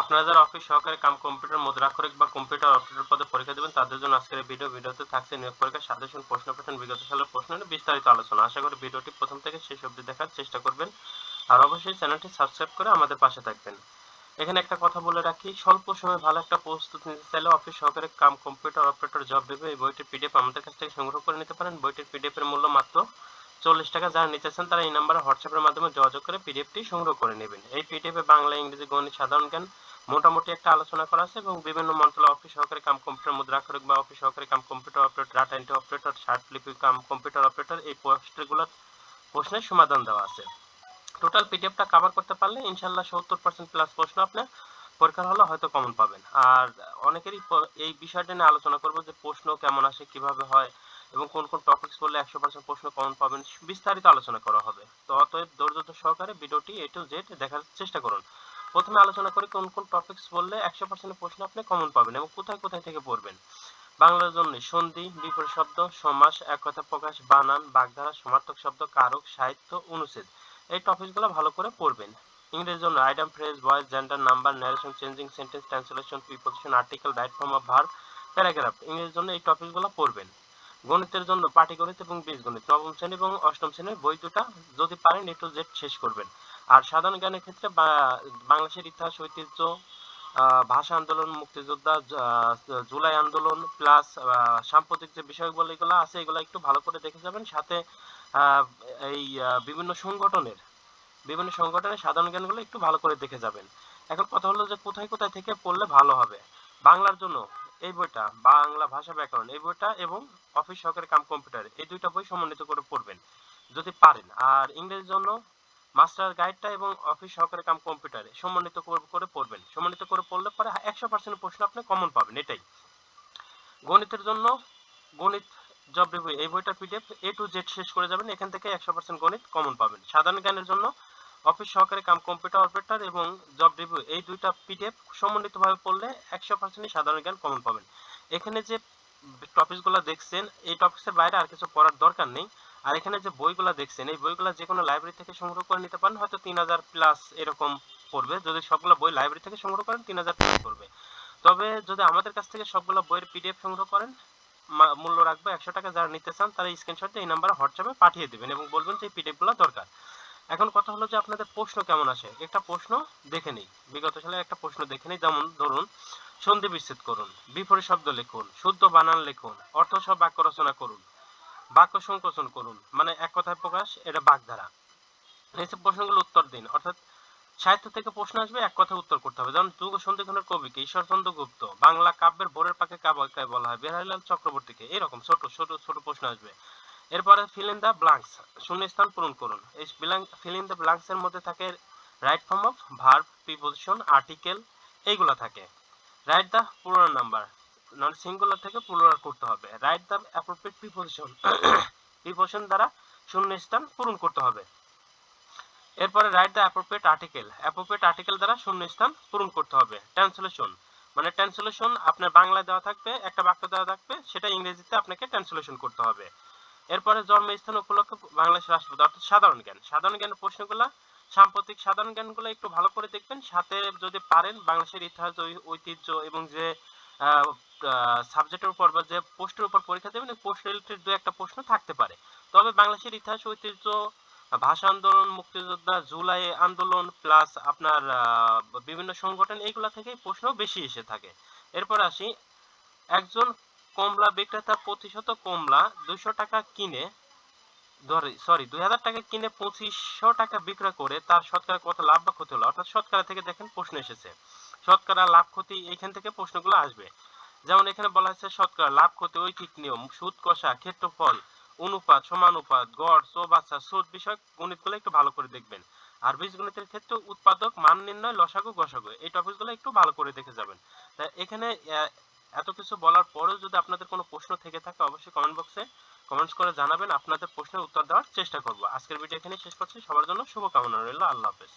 আপনারা যারা অফিস সহকারী কাম কম্পিউটার মুদ্রাক্ষরিক বা কম্পিউটার অপারেটর পদে পরীক্ষা দেবেন, তাদের জন্য আজকের ভিডিও ভিডিওতে থাকছে নিয়োগ পরীক্ষার সাজেশন প্রশ্ন প্যাটার্ন বিগত সালের প্রশ্ন নিয়ে বিস্তারিত আলোচনা। আশা করি ভিডিওটি প্রথম থেকে শেষ অবধি দেখার চেষ্টা করবেন। আর অবশ্যই চ্যানেলটি সাবস্ক্রাইব করে আমাদের পাশে থাকবেন। এখানে একটা কথা বলে রাখি, স্বল্প সময়ে ভালো একটা প্রস্তুতি নিতে চাইলে অফিস সহকারী কাম কম্পিউটার অপারেটর জব দেবে। এই বইটির পিডিএফ আমাদের কাছ থেকে সংগ্রহ করে নিতে পারেন। বইটির পিডিএফ এর মূল্য মাত্র চল্লিশ টাকা যারা নিতে চান তারা এই নাম্বারে হোয়াটসঅ্যাপের মাধ্যমে যোগাযোগ করে পিডিএফটি সংগ্রহ করে নেবেন। এই পিডিএফে বাংলা, ইংরেজি, গণিত, সাধারণ জ্ঞান মোটামুটি একটা আলোচনা করা আছে এবং বিভিন্ন মন্ত্রণালয় অফিস সহকারী কাম কম্পিউটার মুদ্রাক্ষরিক বা অফিস সহকারী cum computer operator data entry operator লিপি, কাম কম্পিউটার অপারেটর এই পোস্টগুলোর প্রশ্নের সমাধান দেওয়া আছে। টোটাল পিডিএফটা কভার করতে পারলে ইনশাল্লাহ সত্তর পার্সেন্ট প্লাস প্রশ্ন আপনি পরীক্ষার হলে হয়তো কমন পাবেন। আর অনেকেরই এই বিষয়টা নিয়ে আলোচনা করব যে প্রশ্ন কেমন আসে, কীভাবে হয় এবং কোন কোন টপিকস বললে একশো পার্সেন্ট প্রশ্ন কমন পাবেন বিস্তারিত আলোচনা করা হবে। তো অতএব ধৈর্য সহকারে ভিডিওটি এ টু জেড দেখার চেষ্টা করুন। প্রথমে আলোচনা করি কোন কোন টপিকস বললে একশো পার্সেন্ট প্রশ্ন আপনি কমন পাবেন এবং কোথায় কোথায় থেকে পড়বেন। বাংলার জন্য সন্ধি বিপরীত শব্দ, সমাস, এক কথা প্রকাশ, বানান, বাগধারা, সমার্থক শব্দ, কারক, সাহিত্য, অনুচ্ছেদ। এই টপিকগুলো ভালো করে পড়বেন। ইংরেজির জন্য item phrase voice gender number narration changing sentence translation preposition article right form of verb paragraph ইংরেজির জন্য এই টপিকগুলো পড়বেন। গণিতের জন্য পাটিগণিত এবং বীজগণিত নবম শ্রেণি এবং অষ্টম শ্রেণির বই দুটা যদি পারেন, এ টু জেড শেষ করবেন। আর সাধারণ জ্ঞানের ক্ষেত্রে বাংলাদেশের ইতিহাস, ঐতিহ্য ভাষা আন্দোলন, মুক্তিযোদ্ধা জুলাই আন্দোলন প্লাস সাম্প্রতিক যে বিষয়গুলো, এগুলো আছে, এগুলো একটু ভালো করে দেখে যাবেন। সাথে এই বিভিন্ন সংগঠনের বিভিন্ন সংগঠনের সাধারণ জ্ঞানগুলো একটু ভালো করে দেখে যাবেন। এখন কথা হলো যে কোথায় কোথায় থেকে পড়লে ভালো হবে? বাংলার জন্য এই বইটা বাংলা ভাষা ব্যাকরণ, এই বইটা এবং অফিস সহকারী কাম কম্পিউটার এই দুইটা বই সমন্বিত করে পড়বেন, যদি পারেন। আর ইংরেজির জন্য মাস্টার গাইডটা এবং অফিস সহকারী কাম কম্পিউটারে সমন্বিত করে- পড়বেন। সমন্বিত করে পড়লে পরে একশো পার্সেন্ট প্রশ্ন আপনি কমন পাবেন, এটাই। গণিতের জন্য গণিত জব রিভিউ এই বইটার পিডিএফ এ টু জেড শেষ করে যাবেন, এখান থেকে একশো পার্সেন্ট গণিত কমন পাবেন। সাধারণ জ্ঞানের জন্য অফিস সহকারী কাম কম্পিউটার অপারেটর এবং জব রিভিউ, এই দুইটা পিডিএফ সমন্বিতভাবে পড়লে একশো পার্সেন্ট সাধারণ জ্ঞান কমন পাবেন। এখানে যে টপিকসগুলো দেখছেন, এই টপিক্সের বাইরে আর কিছু পড়ার দরকার নেই। আর এখানে যে বইগুলো দেখছেন, এই বইগুলো যে কোনো লাইব্রেরি থেকে সংগ্রহ করে নিতে পারেন, হয়তো তিন হাজার প্লাস এরকম পড়বে। যদি সবগুলো বই লাইব্রেরি থেকে সংগ্রহ করেন, তিন হাজার প্লাস পড়বে। তবে যদি আমাদের কাছ থেকে সবগুলো বইয়ের পিডিএফ সংগ্রহ করেন মূল্য রাখব একশো টাকা। যারা নিতে চান, তারা স্ক্রিনশট এই নাম্বারে হোয়াটসঅ্যাপে পাঠিয়ে দেবেন এবং বলবেন যে এই পিডিএফগুলো দরকার। এখন কথা হলো যে আপনাদের প্রশ্ন কেমন আসে একটা প্রশ্ন দেখে নেই। বিগত সালে একটা প্রশ্ন দেখে নেই। যেমন ধরুন, সন্ধি বিচ্ছেদ করুন, বিপরীত শব্দ লিখুন, শুদ্ধ বানান লিখুন, অর্থ সহ বাক্য রচনা করুন, বাক্য সংকোচন করুন। মানে এক কথায় প্রকাশ, এটা বাগধারা। এইসব প্রশ্নগুলো উত্তর দিন। অর্থাৎ সাহিত্য থেকে প্রশ্ন আসবে, এক কথায় উত্তর করতে হবে। যেমন যুগ সন্ধিক্ষণের কবিকে ঈশ্বরচন্দ্র গুপ্ত, বাংলা কাব্যের ভোরের পাকে কাব্যকে বলা হয় বিহারীলাল চক্রবর্তীকে। এরকম ছোট ছোট ছোট প্রশ্ন আসবে। এরপরে ফিল ইন দ্য ব্লাঙ্কস শূন্যস্থান পূরণ করুন। এই ফিল ইন দ্য এর মধ্যে থাকে right form of verb preposition article এইগুলা থাকে। Right the plural number noun singular থেকে প্লুরাল করতে হবে। Right the appropriate preposition preposition দ্বারা শূন্যস্থান পূরণ করতে হবে। এরপরে right the appropriate article appropriate article দ্বারা শূন্যস্থান পূরণ করতে হবে। ট্রান্সলেশন মানে ট্রান্সলেশন আপনার বাংলায় দেওয়া থাকবে, একটা বাক্য দেওয়া থাকবে, সেটা ইংরেজিতে আপনাকে ট্রান্সলেশন করতে হবে। এরপরে জন্মস্থান উপলক্ষে বাংলাদেশ রাষ্ট্রপতি, অর্থাৎ সাধারণ জ্ঞান। সাধারণ জ্ঞানের প্রশ্নগুলো, সাম্প্রতিক সাধারণ জ্ঞানগুলো একটু ভালো করে দেখবেন। সাথে যদি পারেন বাংলাদেশের ইতিহাস ঐতিহ্য এবং যে সাবজেক্টের উপর বা যে পোস্টের উপর পরীক্ষা দেবেন পোস্ট রিলেটেড দু একটা প্রশ্ন থাকতে পারে। তবে বাংলাদেশের ইতিহাস, ঐতিহ্য, ভাষা আন্দোলন, মুক্তিযোদ্ধা, জুলাই আন্দোলন প্লাস আপনার বিভিন্ন সংগঠন, এইগুলা থেকে প্রশ্ন বেশি এসে থাকে। এরপর আসি, একজন কমলা বিক্রেতা প্রতিশত কমলা দুইশো টাকা কিনে সরি দুই হাজার টাকা কিনে পঁচিশশো টাকা বিক্রয় করে তার শতকরা কত লাভ বা ক্ষতি হলো? অর্থাৎ শতকরা থেকে দেখেন প্রশ্ন এসেছে। শতকরা লাভ ক্ষতি এইখান থেকে প্রশ্নগুলো আসবে। যেমন এখানে বলা হয়েছে, শতকরা লাভ ক্ষতি ঐকিক নিয়ম, সুদ কষা, ক্ষেত্রফল, অনুপাত, সমানুপাত, গড় চৌবাচ্চা সুদ বিষয়ক গণিতগুলো একটু ভালো করে দেখবেন। আর বীজগণিতের ক্ষেত্রে উৎপাদক মান নির্ণয়, লসাগু, গসাগু, এই টপিকগুলো একটু ভালো করে দেখে যাবেন। এখানে এত কিছু বলার পরেও যদি আপনাদের কোনো প্রশ্ন থেকে থাকে, অবশ্যই কমেন্ট বক্সে কমেন্টস করে জানাবেন। আপনাদের প্রশ্নের উত্তর দেওয়ার চেষ্টা করব। আজকের ভিডিও এখানে শেষ করছি। সবার জন্য শুভকামনা রইল। আল্লাহ হাফেজ।